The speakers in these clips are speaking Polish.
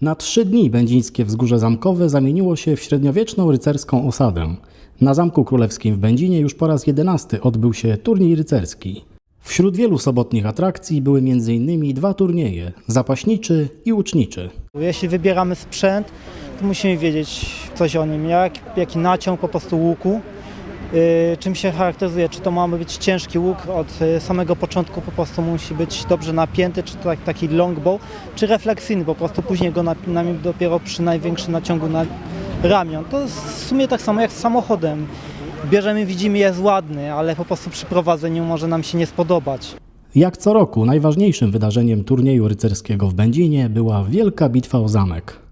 Na trzy dni Będzińskie Wzgórze Zamkowe zamieniło się w średniowieczną rycerską osadę. Na Zamku Królewskim w Będzinie już po raz jedenasty odbył się turniej rycerski. Wśród wielu sobotnich atrakcji były m.in. dwa turnieje zapaśniczy i łuczniczy. Jeśli wybieramy sprzęt, to musimy wiedzieć coś o nim, jak, jaki naciąg po prostu łuku, czym się charakteryzuje, czy to ma być ciężki łuk od y, samego początku po prostu musi być dobrze napięty, czy to tak, taki longbow, czy refleksyjny, po prostu później go napinamy dopiero przy największym naciągu na ramion. To jest w sumie tak samo jak z samochodem. Bierzemy, widzimy, jest ładny, ale po prostu przy prowadzeniu może nam się nie spodobać. Jak co roku najważniejszym wydarzeniem turnieju rycerskiego w Będzinie była wielka bitwa o zamek.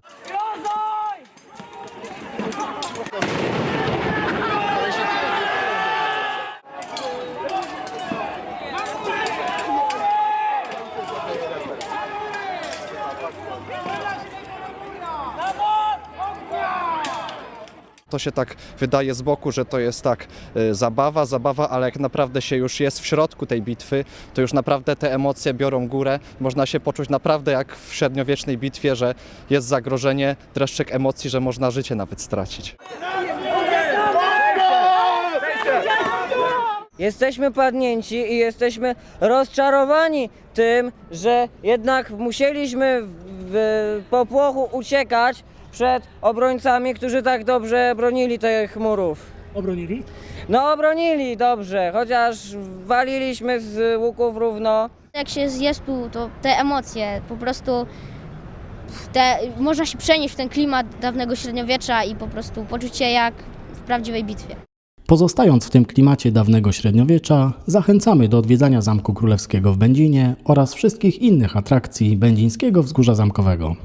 To się tak wydaje z boku, że to jest tak y, zabawa, zabawa, ale jak naprawdę się już jest w środku tej bitwy, to już naprawdę te emocje biorą górę. Można się poczuć naprawdę jak w średniowiecznej bitwie, że jest zagrożenie, dreszczyk emocji, że można życie nawet stracić. Jesteśmy padnięci i jesteśmy rozczarowani tym, że jednak musieliśmy w popłochu uciekać przed obrońcami, którzy tak dobrze bronili tych murów. Obronili? No obronili dobrze, chociaż waliliśmy z łuków równo. Jak się jest tu, to te emocje, po prostu te, można się przenieść w ten klimat dawnego średniowiecza i po prostu poczuć się jak w prawdziwej bitwie. Pozostając w tym klimacie dawnego średniowiecza, zachęcamy do odwiedzania Zamku Królewskiego w Będzinie oraz wszystkich innych atrakcji Będzińskiego Wzgórza Zamkowego.